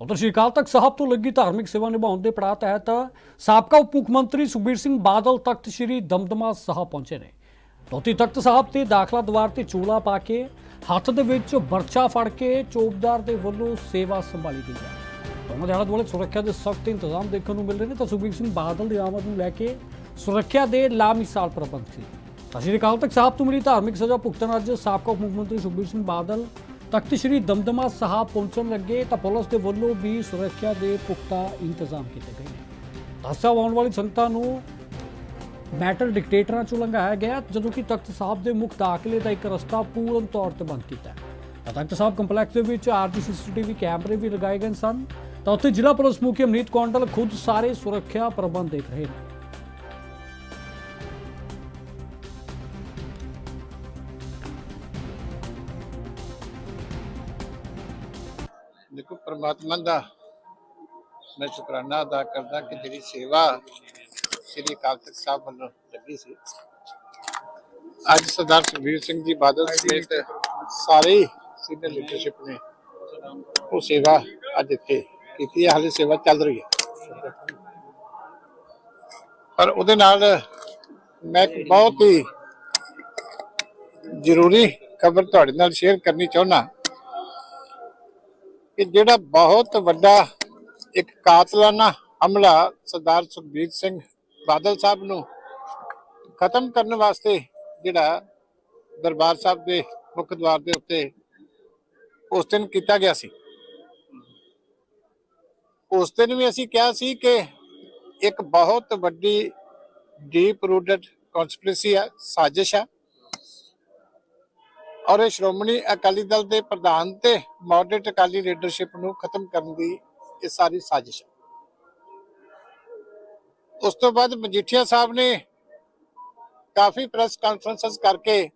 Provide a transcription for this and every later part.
ਉਧਰ ਸ਼੍ਰੀ ਅਕਾਲ ਤਖਤ ਸਾਹਿਬ ਤੋਂ ਲੱਗੀ ਧਾਰਮਿਕ ਸੇਵਾ ਨਿਭਾਉਣ ਦੇ ਪੜਾਅ ਤਹਿਤ ਸਾਬਕਾ ਉਪ ਮੁੱਖ ਮੰਤਰੀ ਸੁਖਬੀਰ ਸਿੰਘ ਬਾਦਲ ਤਖਤ ਸ੍ਰੀ ਦਮਦਮਾ ਸਾਹਿਬ ਪਹੁੰਚੇ ਨੇ। ਧੋਤੀ ਤਖਤ ਸਾਹਿਬ ਤੇ ਦਾਖਲਾ ਦੁਆਰ ਤੇ ਚੂਲਾ ਪਾ ਕੇ ਹੱਥ ਦੇ ਵਿੱਚ ਬਰਛਾ ਫੜ ਕੇ ਚੋਬਦਾਰ ਦੇ ਵੱਲੋਂ ਸੇਵਾ ਸੰਭਾਲੀ ਗਈ ਹੈ। ਉਹਨਾਂ ਦੇ ਆਲੇ ਦੁਆਲੇ ਸੁਰੱਖਿਆ ਦੇ ਸਖਤ ਇੰਤਜ਼ਾਮ ਦੇਖਣ ਨੂੰ ਮਿਲ ਰਹੇ ਨੇ ਤਾਂ ਸੁਖਬੀਰ ਸਿੰਘ ਬਾਦਲ ਦੀ ਆਮਦ ਨੂੰ ਲੈ ਕੇ ਸੁਰੱਖਿਆ ਦੇ ਲਾਮਿਸਾਲ ਪ੍ਰਬੰਧ ਸੀ। ਤਾਂ ਸ਼੍ਰੀ ਅਕਾਲ ਤਖਤ ਸਾਹਿਬ ਤੋਂ ਮਿਲੀ ਧਾਰਮਿਕ ਸਜ਼ਾ ਭੁਗਤਣ ਅੱਜ ਸਾਬਕਾ ਉਪ ਮੁੱਖ ਮੰਤਰੀ ਸੁਖਬੀਰ ਸਿੰਘ ਬਾਦਲ ਤਖਤ ਸ੍ਰੀ ਦਮਦਮਾ ਸਾਹਿਬ ਪਹੁੰਚਣ ਲੱਗੇ ਤਾਂ ਪੁਲਿਸ ਦੇ ਵੱਲੋਂ ਵੀ ਸੁਰੱਖਿਆ ਦੇ ਪੁਖਤਾ ਇੰਤਜ਼ਾਮ ਕੀਤੇ ਗਏ ਨੇ। ਦੱਸਿਆ ਆਉਣ ਵਾਲੀ ਸੰਗਤਾਂ ਨੂੰ ਮੈਟਲ ਡਿਕਟੇਟਰਾਂ ਚੋਂ ਲੰਘਾਇਆ ਗਿਆ ਜਦੋਂ ਕਿ ਤਖਤ ਸਾਹਿਬ ਦੇ ਮੁੱਖ ਦਾਖਲੇ ਦਾ ਇੱਕ ਰਸਤਾ ਪੂਰਨ ਤੌਰ ਤੇ ਬੰਦ ਕੀਤਾ ਹੈ। ਤਾਂ ਤਖਤ ਸਾਹਿਬ ਕੰਪਲੈਕਸ ਦੇ ਵਿੱਚ ਆਰਜੀ ਸੀਸੀਟੀਵੀ ਕੈਮਰੇ ਵੀ ਲਗਾਏ ਗਏ ਸਨ। ਤਾਂ ਉੱਥੇ ਜ਼ਿਲ੍ਹਾ ਪੁਲਿਸ ਮੁਖੀ ਅਮਨੀਤ ਕੌਂਡਲ ਖੁਦ ਸਾਰੇ ਸੁਰੱਖਿਆ ਪ੍ਰਬੰਧ ਦੇਖ ਰਹੇ ਨੇ। ਦੇਖੋ, ਪ੍ਰਮਾਤਮਾ ਦਾ ਮੈਂ ਸ਼ੁਕਰਾਨਾ ਅਦਾ ਕਰਦਾ ਕਿ ਜਿਹੜੀ ਸੇਵਾ ਸ੍ਰੀ ਅਕਾਲ ਤਖਤ ਸਾਹਿਬ ਵੱਲੋਂ ਲੱਗੀ ਸੀ। ਅੱਜ ਸਰਦਾਰ ਸੁਖਬੀਰ ਸਿੰਘ ਜੀ ਬਾਦਲ ਸਮੇਤ ਸਾਰੇ ਸੀਨੀਅਰ ਲੀਡਰਸ਼ਿਪ ਨੇ ਉਹ ਸੇਵਾ ਅੱਜ ਇੱਥੇ ਕੀਤੀ ਹੈ। ਹਾਲੇ ਸੇਵਾ ਚੱਲ ਰਹੀ ਹੈ। ਪਰ ਉਹਦੇ ਨਾਲ ਮੈਂ ਇੱਕ ਬਹੁਤ ਹੀ ਜ਼ਰੂਰੀ ਖਬਰ ਤੁਹਾਡੇ ਨਾਲ ਸ਼ੇਅਰ ਕਰਨੀ ਚਾਹੁੰਦਾ। ਕਿ ਜਿਹੜਾ ਬਹੁਤ ਵੱਡਾ ਇੱਕ ਕਾਤਲਾਨਾ ਹਮਲਾ ਸਰਦਾਰ ਸੁਖਬੀਰ ਸਿੰਘ ਬਾਦਲ ਸਾਹਿਬ ਨੂੰ ਖਤਮ ਕਰਨ ਵਾਸਤੇ ਜਿਹੜਾ ਦਰਬਾਰ ਸਾਹਿਬ ਦੇ ਮੁੱਖ ਦਵਾਰ ਦੇ ਉੱਤੇ ਉਸ ਦਿਨ ਕੀਤਾ ਗਿਆ ਸੀ। ਉਸ ਦਿਨ ਵੀ ਅਸੀਂ ਕਿਹਾ ਸੀ ਕਿ ਇੱਕ ਬਹੁਤ ਵੱਡੀ ਡੀਪ ਰੂਟਡ ਕਨਸਪੀਰੇਸੀ ਹੈ ਸਾਜ਼ਿਸ਼ ਹੈ ਔਰ ਇਹ ਸ਼੍ਰੋਮਣੀ ਅਕਾਲੀ ਦਲ ਦੇ ਪ੍ਰਧਾਨ ਤੇ ਮੋਡਰੇਟ ਅਕਾਲੀ ਲੀਡਰਸ਼ਿਪ ਨੂੰ ਖਤਮ ਕਰਨ ਦੀ ਇਹ ਸਾਰੀ ਸਾਜ਼ਿਸ਼ ਉਸ ਤੋਂ ਬਾਅਦ ਮਜੀਠੀਆ ਸਾਹਿਬ ਨੇ ਕਾਫੀ ਪ੍ਰੈਸ ਕਾਨਫਰੰਸਸ ਕਰਕੇ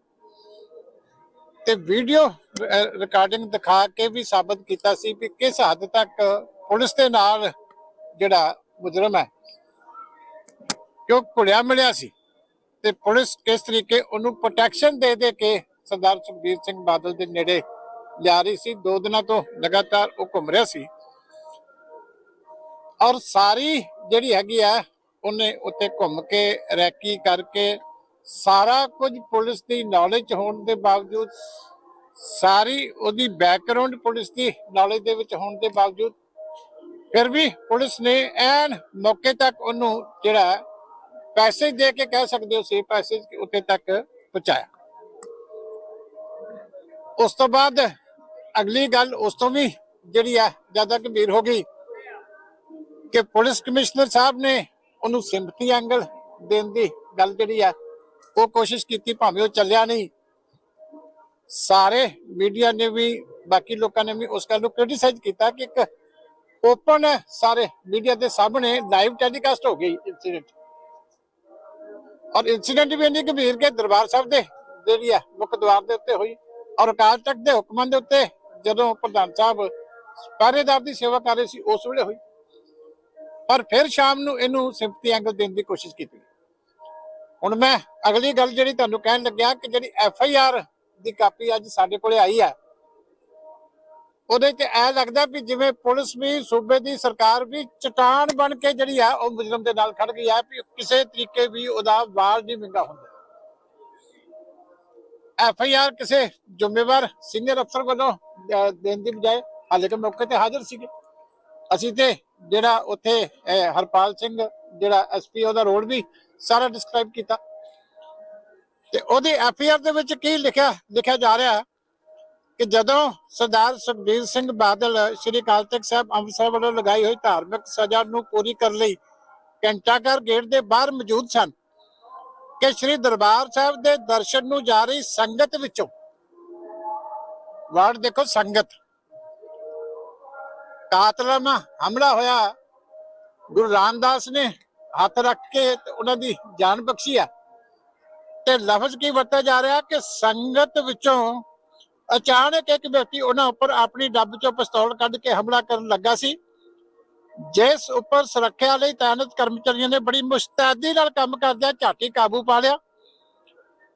ਤੇ ਵੀਡੀਓ ਰਿਕਾਰਡਿੰਗ ਦਿਖਾ ਕੇ ਵੀ ਸਾਬਤ ਕੀਤਾ ਸੀ ਕਿ ਕਿਸ ਹੱਦ ਤੱਕ ਪੁਲਿਸ ਦੇ ਨਾਲ ਜਿਹੜਾ ਮੁਜਰਮ ਹੈ, ਕਿਉਂ ਕੁੜਿਆ ਮਿਲਿਆ ਸੀ ਤੇ ਪੁਲਿਸ ਕਿਸ ਤਰੀਕੇ ਉਹਨੂੰ ਪ੍ਰੋਟੈਕਸ਼ਨ ਦੇ ਦੇ ਕੇ ਸਰਦਾਰ ਸੁਖਬੀਰ ਸਿੰਘ ਬਾਦਲ ਦੇ ਨੇੜੇ ਲਿਆ ਰਹੀ ਸੀ। ਦੋ ਦਿਨਾਂ ਤੋਂ ਲਗਾਤਾਰ ਉਹ ਘੁੰਮ ਰਿਹਾ ਸੀ। ਔਰ ਸਾਰੀ ਜਿਹੜੀ ਹੈਗੀ ਆ, ਉਹਨੇ ਉੱਤੇ ਘੁੰਮ ਕੇ, ਰੈਕੀ ਕਰਕੇ, ਸਾਰਾ ਕੁਝ ਪੁਲਿਸ ਦੀ ਨੌਲੇਜ ਹੋਣ ਦੇ ਬਾਵਜੂਦ, ਸਾਰੀ ਉਹਦੀ ਬੈਕਗ੍ਰਾਉਂਡ ਪੁਲਿਸ ਦੀ ਨੌਲੇਜ ਦੇ ਵਿੱਚ ਹੋਣ ਦੇ ਬਾਵਜੂਦ, ਫਿਰ ਵੀ ਪੁਲਿਸ ਨੇ ਐਨ ਮੌਕੇ ਤੱਕ ਉਹਨੂੰ ਜਿਹੜਾ ਪੈਸੇ ਦੇ ਕੇ ਕਹਿ ਸਕਦੇ ਹੋ ਸੀ ਪੈਸੇ ਉੱਤੇ ਤੱਕ ਪਹੁੰਚਾਇਆ। ਉਸ ਤੋਂ ਬਾਅਦ ਅਗਲੀ ਗੱਲ ਉਸ ਤੋਂ ਵੀ ਜਿਹੜੀ ਹੈ ਜ਼ਿਆਦਾ ਗੰਭੀਰ ਹੋ ਗਈ ਕਿ ਪੁਲਿਸ ਕਮਿਸ਼ਨਰ ਸਾਹਿਬ ਨੇ ਉਹਨੂੰ ਸਿੰਪਥੀ ਐਂਗਲ ਦੇਣ ਦੀ ਗੱਲ ਜਿਹੜੀ ਹੈ ਉਹ ਕੋਸ਼ਿਸ਼ ਕੀਤੀ, ਭਾਵੇਂ ਉਹ ਚੱਲਿਆ ਨਹੀਂ। ਸਾਰੇ ਮੀਡੀਆ ਨੇ ਵੀ, ਬਾਕੀ ਲੋਕਾਂ ਨੇ ਵੀ ਉਸ ਗੱਲ ਨੂੰ ਕ੍ਰਿਟਿਸਾਈਜ਼ ਕੀਤਾ ਕਿ ਇੱਕ ਓਪਨ ਸਾਰੇ ਮੀਡੀਆ ਦੇ ਸਾਹਮਣੇ ਲਾਈਵ ਟੈਲੀਕਾਸਟ ਹੋ ਗਈ ਇਨਸੀਡੈਂਟ ਔਰ ਇਨਸੀਡੈਂਟ ਵੀ ਇੰਨੀ ਗੰਭੀਰ ਕਿ ਦਰਬਾਰ ਸਾਹਿਬ ਦੇ, ਜਿਹੜੀ ਹੈ ਮੁੱਖ ਦਵਾਰ ਦੇ ਉੱਤੇ ਹੋਈ। ਔਰ ਅਕਾਲ ਤਖਤ ਦੇ ਹੁਕਮਾਂ ਦੇ ਉੱਤੇ ਜਦੋਂ ਪ੍ਰਧਾਨ ਸਾਹਿਬ ਪਹਿਰੇਦਾਰ ਦੀ ਸੇਵਾ ਕਰ ਰਹੇ ਸੀ, ਉਸ ਵੇਲੇ ਹੋਈ। ਪਰ ਫਿਰ ਸ਼ਾਮ ਨੂੰ ਇਹਨੂੰ ਸਿੰਪਥੀ ਐਂਗਲ ਦੇਣ ਦੀ ਕੋਸ਼ਿਸ਼ ਕੀਤੀ। ਹੁਣ ਮੈਂ ਅਗਲੀ ਗੱਲ ਜਿਹੜੀ ਤੁਹਾਨੂੰ ਕਹਿਣ ਲੱਗਿਆ ਕਿ ਜਿਹੜੀ ਐਫ ਆਈ ਆਰ ਦੀ ਕਾਪੀ ਅੱਜ ਸਾਡੇ ਕੋਲੇ ਆਈ ਹੈ, ਉਹਦੇ 'ਚ ਐ ਲੱਗਦਾ ਵੀ ਜਿਵੇਂ ਪੁਲਿਸ ਵੀ, ਸੂਬੇ ਦੀ ਸਰਕਾਰ ਵੀ ਚਟਾਨ ਬਣ ਕੇ ਜਿਹੜੀ ਆ, ਉਹ ਮੁਜਰਮ ਦੇ ਨਾਲ ਖੜ ਗਈ ਹੈ ਵੀ ਕਿਸੇ ਤਰੀਕੇ ਵੀ ਉਹਦਾ ਵਾਲ ਨਹੀਂ ਵਿੰਗਾ ਹੁੰਦਾ। ਐਫ ਆਈ ਆਰ ਕਿਸੇ ਜ਼ਿੰਮੇਵਾਰ ਸੀਨੀਅਰ ਅਫਸਰ ਵੱਲੋਂ ਦੇਣ ਦੀ ਬਜਾਏ ਹਾਲੇ ਕਿ ਮੌਕੇ ਤੇ ਹਾਜ਼ਰ ਸੀਗੇ। ਅਸੀਂ ਤੇ ਜਿਹੜਾ ਉੱਥੇ ਹਰਪਾਲ ਸਿੰਘ, ਜਿਹੜਾ ਐਸਪੀ ਉਹਦਾ ਰੋਲ ਵੀ ਸਾਰਾ ਡਿਸਕ੍ਰਾਈਬ ਕੀਤਾ। ਤੇ ਉਹਦੀ ਐਫ ਆਈ ਆਰ ਦੇ ਵਿੱਚ ਕੀ ਲਿਖਿਆ ਲਿਖਿਆ ਜਾ ਰਿਹਾ ਕਿ ਜਦੋਂ ਸਰਦਾਰ ਸੁਖਬੀਰ ਸਿੰਘ ਬਾਦਲ ਸ੍ਰੀ ਅਕਾਲ ਤਖਤ ਸਾਹਿਬ ਅੰਮ੍ਰਿਤਸਰ ਵੱਲੋਂ ਲਗਾਈ ਹੋਈ ਧਾਰਮਿਕ ਸਜ਼ਾ ਨੂੰ ਪੂਰੀ ਕਰਨ ਲਈ ਘੰਟਾਘਰ ਗੇਟ ਦੇ ਬਾਹਰ ਮੌਜੂਦ ਸਨ ਕਿ ਸ੍ਰੀ ਦਰਬਾਰ ਸਾਹਿਬ ਦੇ ਦਰਸ਼ਨ ਨੂੰ ਜਾ ਰਹੀ ਸੰਗਤ ਵਿੱਚੋਂ। ਵਾਰਡ ਦੇਖੋ ਸੰਗਤ। ਕਾਤਲਾਨਾ ਹਮਲਾ ਹੋਇਆ। ਗੁਰੂ ਰਾਮਦਾਸ ਨੇ ਹੱਥ ਰੱਖ ਕੇ ਉਹਨਾਂ ਦੀ ਜਾਨ ਬਖਸ਼ੀ ਆ। ਤੇ ਲਫ਼ਜ਼ ਕੀ ਵਰਤਿਆ ਜਾ ਰਿਹਾ ਕਿ ਸੰਗਤ ਵਿੱਚੋਂ ਅਚਾਨਕ ਇੱਕ ਵਿਅਕਤੀ ਉਹਨਾਂ ਉੱਪਰ ਆਪਣੀ ਡੱਬ ਚੋਂ ਪਿਸਤੌਲ ਕੱਢ ਕੇ ਹਮਲਾ ਕਰਨ ਲੱਗਾ ਸੀ। ਜਿਸ ਉੱਪਰ ਸੁਰੱਖਿਆ ਲਈ ਤਾਇਨਾਤ ਕਰਮਚਾਰੀਆਂ ਨੇ ਬੜੀ ਮੁਸਤੈਦੀ ਨਾਲ ਕੰਮ ਕਰਦਿਆਂ ਝਾਟੀ ਕਾਬੂ ਪਾ ਲਿਆ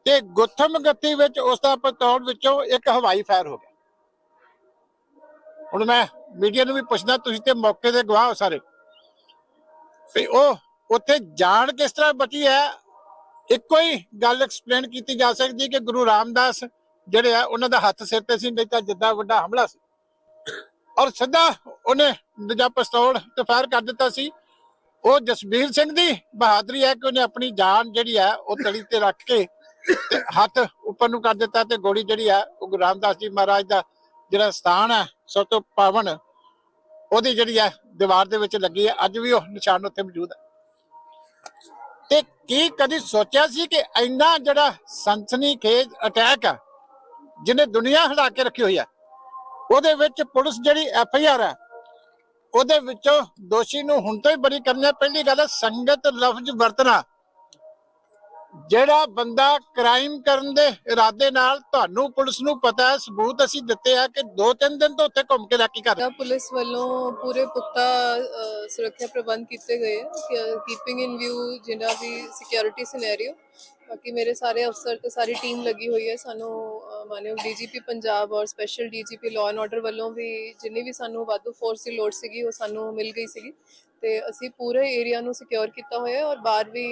ਤੇ ਗੁੱਥਮ ਗਤੀ ਵਿੱਚ ਉਸ ਦਾ ਪਿਸਤੌਲ ਵਿੱਚੋਂ ਇੱਕ ਹਵਾਈ ਫਾਇਰ ਹੋ ਗਿਆ। ਹੁਣ ਮੈਂ ਮੀਡੀਆ ਨੂੰ ਵੀ ਪੁੱਛਦਾ, ਤੁਸੀਂ ਤੇ ਮੌਕੇ ਦੇ ਗਵਾਹ ਹੋ ਸਾਰੇ। ਵੀ ਉਹ ਉੱਥੇ ਜਾਣ ਕਿਸ ਤਰ੍ਹਾਂ ਬਚੀ ਹੈ, ਇੱਕੋ ਹੀ ਗੱਲ ਐਕਸਪਲੇਨ ਕੀਤੀ ਜਾ ਸਕਦੀ ਕਿ ਗੁਰੂ ਰਾਮਦਾਸ ਜਿਹੜੇ ਆ, ਉਹਨਾਂ ਦਾ ਹੱਥ ਸਿਰ ਤੇ ਸੀ, ਨਹੀਂ ਤਾਂ ਜਿੱਦਾਂ ਵੱਡਾ ਹਮਲਾ ਸੀ। ਔਰ ਸਿੱਧਾ ਉਹਨੇ ਦੂਜਾ ਪਿਸਤੌਲ ਤੇ ਫਾਇਰ ਕਰ ਦਿੱਤਾ ਸੀ। ਉਹ ਜਸਬੀਰ ਸਿੰਘ ਦੀ ਬਹਾਦਰੀ ਹੈ ਕਿ ਉਹਨੇ ਆਪਣੀ ਜਾਨ ਜਿਹੜੀ ਹੈ ਉਹ ਤਲੀ ਤੇ ਰੱਖ ਕੇ ਹੱਥ ਉੱਪਰ ਨੂੰ ਕਰ ਦਿੱਤਾ ਤੇ ਗੋਲੀ ਜਿਹੜੀ ਹੈ ਉਹ ਗੁਰੂ ਰਾਮਦਾਸ ਜੀ ਮਹਾਰਾਜ ਦਾ ਜਿਹੜਾ ਸਥਾਨ ਹੈ, ਸਭ ਤੋਂ ਪਾਵਨ ਉਹਦੀ ਜਿਹੜੀ ਹੈ ਦੀਵਾਰ ਦੇ ਵਿੱਚ ਲੱਗੀ ਹੈ। ਅੱਜ ਵੀ ਉਹ ਨਿਸ਼ਾਨ ਉੱਥੇ ਮੌਜੂਦ ਹੈ। ਤੇ ਕੀ ਕਦੀ ਸੋਚਿਆ ਸੀ ਕਿ ਇੰਨਾ ਜਿਹੜਾ ਸੰਸਨੀ ਖੇਜ ਅਟੈਕ ਆ, ਜਿਹਨੇ ਦੁਨੀਆ ਹਿਲਾ ਕੇ ਰੱਖੀ ਹੋਈ ਹੈ ਉਹਦੇ ਵਿੱਚ ਪੁਲਿਸ ਜਿਹੜੀ ਐਫ ਆਈ ਆਰ ਹੈ, ਉਹਦੇ ਵਿੱਚੋਂ ਦੋਸ਼ੀ ਨੂੰ ਹੁਣ ਤੋਂ ਹੀ ਬਰੀ ਕਰਨਾ ਪਹਿਲੀ ਗੱਲ ਹੈ, ਸੰਗਤ ਲਫ਼ਜ਼ ਵਰਤਣਾ। ਜਿਹੜਾ ਬੰਦਾ ਕ੍ਰਾਈਮ ਕਰਨ ਦੇ ਇਰਾਦੇ ਨਾਲ ਤੁਹਾਨੂੰ ਪੁਲਿਸ ਨੂੰ ਪਤਾ ਹੈ, ਸਬੂਤ ਅਸੀਂ ਦਿੱਤੇ ਆ ਕਿ ਦੋ ਤਿੰਨ ਦਿਨ ਤੋਂ ਉੱਥੇ ਘੁੰਮ ਕੇ ਰਾਕੀ ਕਰ ਪੁਲਿਸ ਵੱਲੋਂ ਪੂਰੇ ਪੁਖਤਾ ਸੁਰੱਖਿਆ ਪ੍ਰਬੰਧ ਕੀਤੇ ਗਏ ਆ ਕੀਪਿੰਗ ਇਨ ਵਿਊ ਜਿਹੜਾ ਵੀ ਸਿਕਿਉਰਿਟੀ ਸਿਨੈਰੀਓ ਬਾਕੀ ਮੇਰੇ ਸਾਰੇ ਅਫਸਰ ਤੇ ਸਾਰੀ ਟੀਮ ਲੱਗੀ ਹੋਈ ਹੈ, ਸਾਨੂੰ ਮਾਨਯੋਗ ਡੀਜੀਪੀ ਪੰਜਾਬ ਔਰ special DGP law and order ਵੱਲੋਂ ਵੀ ਜਿੰਨੀ ਵੀ ਸਾਨੂੰ ਵਾਧੂ ਫੋਰਸ ਦੀ ਲੋੜ ਸੀਗੀ, ਉਹ ਸਾਨੂੰ ਮਿਲ ਗਈ ਸੀਗੀ। ਤੇ ਅਸੀਂ ਪੂਰੇ ਏਰੀਆ ਨੂੰ ਸਿਕਿਉਰ ਕੀਤਾ ਹੋਇਆ ਔਰ ਬਾਹਰ ਵੀ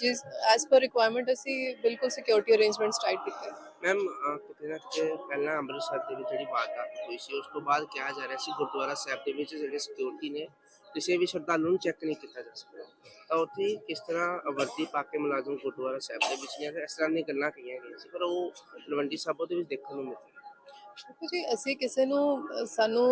ਜਿਸ ਐਸ ਪਰ ਰਿਕੁਆਇਰਮੈਂਟ ਅਸੀਂ ਬਿਲਕੁਲ ਸਿਕਿਉਰਿਟੀ ਅਰੇਂਜਮੈਂਟਸ ਟਾਈਟ ਕੀਤੇ ਮੈਮ ਕਿਤੇ ਨਾ ਕਿਤੇ ਪਹਿਲਾਂ ਅੰਮ੍ਰਿਤਸਰ ਦੇ ਵਿੱਚ ਜਿਹੜੀ ਵਾਰਦਾਤ ਹੋਈ ਸੀ, ਉਸ ਤੋਂ ਬਾਅਦ ਕਿਹਾ ਜਾ ਰਿਹਾ ਸੀ ਗੁਰਦੁਆਰਾ ਸਾਹਿਬ ਦੇ ਵਿੱਚ ਜਿਹੜੇ ਸਿਕਿਉਰਿਟੀ ਨੇ, ਕਿਸੇ ਵੀ ਸ਼ਰਧਾਲੂ ਨੂੰ ਚੈੱਕ ਨਹੀਂ ਕੀਤਾ ਜਾ ਸਕਦਾ। ਤਾਂ ਉੱਥੇ ਕਿਸ ਤਰ੍ਹਾਂ ਵਰਦੀ ਪਾ ਕੇ ਮੁਲਾਜ਼ਮ ਗੁਰਦੁਆਰਾ ਸਾਹਿਬ ਦੇ ਵਿੱਚ ਨੇ ਇਸ ਤਰ੍ਹਾਂ ਦੀਆਂ ਗੱਲਾਂ ਕਹੀਆਂ ਗਈਆਂ ਸੀ, ਪਰ ਉਹ ਤਲਵੰਡੀ ਸਾਬੋ ਦੇ ਵਿੱਚ ਦੇਖਣ ਨੂੰ ਮਿਲਿਆ। ਦੇਖੋ ਜੀ, ਅਸੀਂ ਕਿਸੇ ਨੂੰ ਸਾਨੂੰ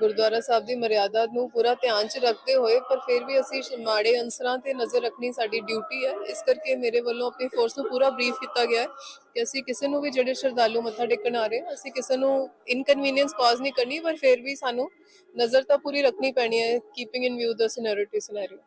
ਗੁਰਦੁਆਰਾ ਸਾਹਿਬ ਦੀ ਮਰਿਆਦਾ ਨੂੰ ਪੂਰਾ ਧਿਆਨ 'ਚ ਰੱਖਦੇ ਹੋਏ, ਪਰ ਫਿਰ ਵੀ ਅਸੀਂ ਮਾੜੇ ਅਨਸਰਾਂ ਤੇ ਨਜ਼ਰ ਰੱਖਣੀ ਸਾਡੀ ਡਿਊਟੀ ਹੈ। ਇਸ ਕਰਕੇ ਮੇਰੇ ਵੱਲੋਂ ਆਪਣੀ ਫੋਰਸ ਨੂੰ ਪੂਰਾ ਬਰੀਫ ਕੀਤਾ ਗਿਆ ਹੈ ਕਿ ਅਸੀਂ ਕਿਸੇ ਨੂੰ ਵੀ ਜਿਹੜੇ ਸ਼ਰਧਾਲੂ ਮੱਥਾ ਟੇਕਣ ਆ ਰਹੇ ਅਸੀਂ ਕਿਸੇ ਨੂੰ ਇਨਕਨਵੀਨੀਅੰਸ ਕਾਜ਼ ਨਹੀਂ ਕਰਨੀ, ਪਰ ਫਿਰ ਵੀ ਸਾਨੂੰ ਨਜ਼ਰ ਤਾਂ ਪੂਰੀ ਰੱਖਣੀ ਪੈਣੀ ਹੈ keeping in view the sincerity scenario